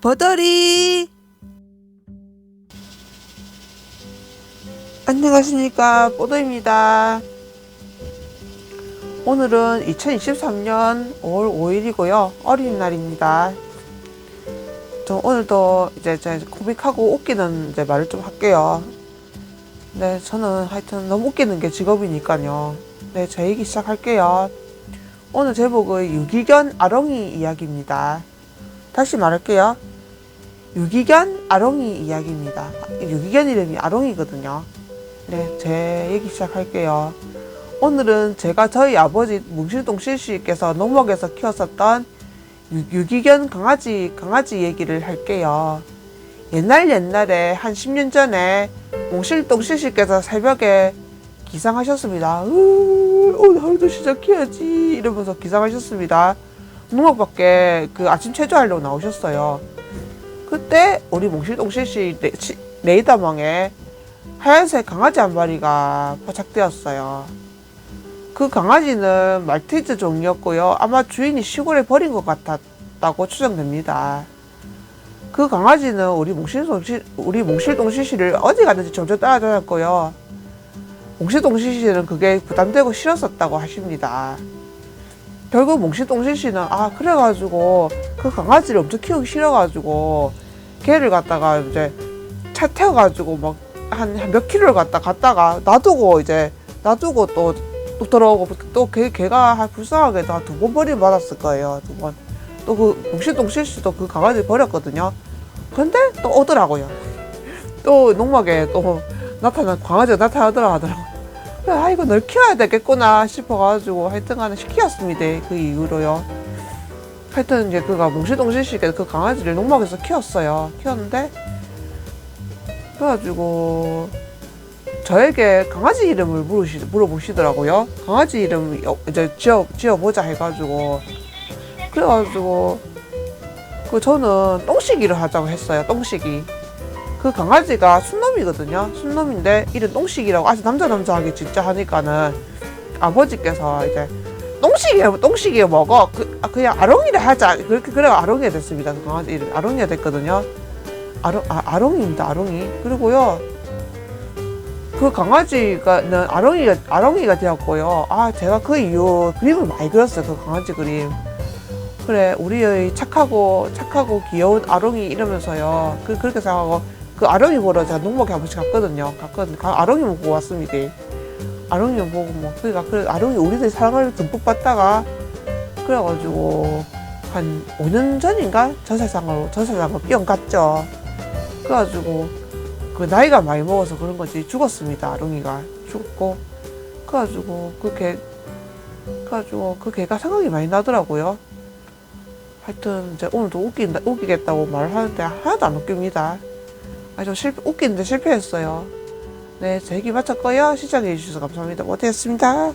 버더리. 안녕하십니까. 뽀도입니다. 오늘은 2023년 5월 5일이고요. 어린이날입니다. 저 오늘도 이제 제 코믹하고 웃기는 이제 말을 좀 할게요. 네 저는 하여튼 너무 웃기는 게 직업이니까요. 네제 얘기 시작할게요. 오늘 제목은 유기견 아롱이 이야기입니다. 다시 말할게요 유기견 아롱이 이야기입니다. 유기견 이름이 아롱이거든요. 네, 제 얘기 시작할게요. 오늘은 제가 저희 아버지 뭉실동 실씨께서 농목에서 키웠었던 유, 기견 강아지, 강아지 얘기를 할게요. 옛날 옛날에 한 10년 전에 몽실동 실씨께서 새벽에 기상하셨습니다. 으, 오늘 하루도 시작해야지 이러면서 기상하셨습니다. 농목 밖에 그 아침 체조하려고 나오셨어요. 그때 우리 몽실동실씨 레- 시- 레이더망에 하얀색 강아지 한 마리가 포착되었어요. 그 강아지는 말티즈 종이었고요. 아마 주인이 시골에 버린 것 같았다고 추정됩니다. 그 강아지는 우리 몽실동실 우리 몽실동실씨를 어디 갔는지 점점 따라다녔고요. 몽실동실씨는 그게 부담되고 싫었었다고 하십니다. 결국 몽실동실 씨는 아 그래가지고 그 강아지를 엄청 키우기 싫어가지고 걔를 갖다가 이제 차 태워가지고 막 한 몇 킬로를 갖다 갔다가 놔두고 이제 놔두고 또, 또 들어오고 또 걔, 걔가 한 불쌍하게 한두번 버림 받았을 거예요 두 번. 또그 몽실동실 씨도 그 강아지 버렸거든요. 근데 또 오더라고요. 또 농막에 또 나타난 강아지가 나타나더라 하더라고. 그래, 아 이거 널 키워야 되겠구나 싶어가지고 하여튼간에 시키었습니다 그 이후로요 하여튼 이제 그가 씨께 그 강아지를 농막에서 키웠어요. 키웠는데 그래가지고 저에게 강아지 이름을 물으시, 물어보시더라고요. 강아지 이름 이제 지어, 지어보자 해가지고 그래가지고 그 저는 똥시기를 하자고 했어요 똥시기 그 강아지가 순놈이거든요. 순놈인데 이름 똥식이라고 아주 남자 남자하게 진짜 하니까는 아버지께서 이제 똥식이 똥식이 먹어 그 아, 그냥 아롱이를 하자 그렇게 그래 아롱이가 됐습니다. 그 강아지 이름 아롱이가 됐거든요. 아롱 아, 아롱이입니다. 아롱이 그리고요 그 강아지가는 아롱이가 아롱이가 되었고요. 아 제가 그 이후 그림을 많이 그렸어요. 그 강아지 그림. 그래 우리의 착하고 착하고 귀여운 아롱이 이러면서요. 그 그렇게 생각하고 그 아롱이 보러 제가 농목에 한 번씩 갔거든요. 가- 아롱이만 보고 왔습니다. 아롱이만 보고 뭐 그러니까 그 아롱이 우리들이 사랑을 듬뿍 받다가 그래가지고 한 5년 전인가 저 세상으로 저 세상으로 뛰어갔죠. 그래가지고 그 나이가 많이 먹어서 그런 건지 죽었습니다. 아롱이가 죽고 그래가지고 그개 그래가지고 그 개가 생각이 많이 나더라고요. 하여튼 이제 오늘도 웃긴다 웃기겠다고 말하는데 하나도 안 웃깁니다. 아주 실패, 웃기는데 실패했어요. 네, 제 얘기 마쳤고요. 시청해주셔서 감사합니다. 못했습니다.